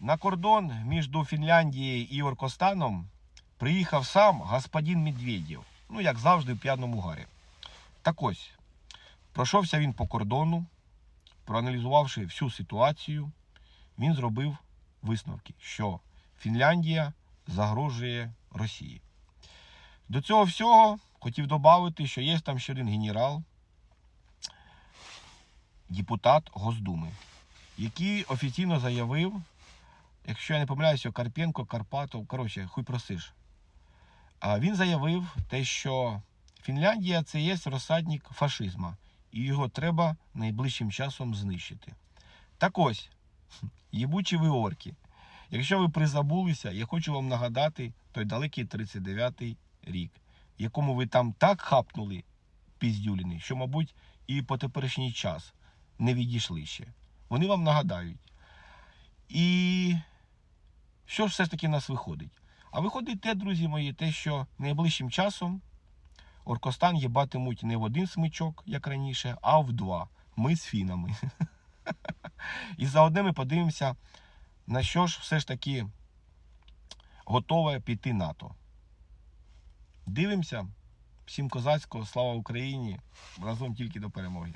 На кордон між Фінляндією і Оркостаном приїхав сам господин Медведєв. Ну, як завжди, в п'яному гарі. Так ось, пройшовся він по кордону, проаналізувавши всю ситуацію, він зробив висновки, що Фінляндія загрожує Росії. До цього всього хотів додати, що є там ще один генерал, депутат Госдуми, який офіційно заявив, якщо я не помиляюся, Карпенко, Карпатов, коротше, хуй просиш. Він заявив те, що Фінляндія це є розсадник фашизму, і його треба найближчим часом знищити. Так ось, єбучі ви орки. Якщо ви призабулися, я хочу вам нагадати той далекий 39-й рік, якому ви там так хапнули піздюліни, що, мабуть, і по теперішній час не відійшли ще. Вони вам нагадають. Що ж все ж таки в нас виходить? А виходить те, друзі мої, те, що найближчим часом Оркостан їбатимуть не в один смичок, як раніше, а в два. Ми з фінами. І заодно ми подивимося, на що ж все ж таки готове піти НАТО. Дивимося. Всім козацького, слава Україні! Разом тільки до перемоги.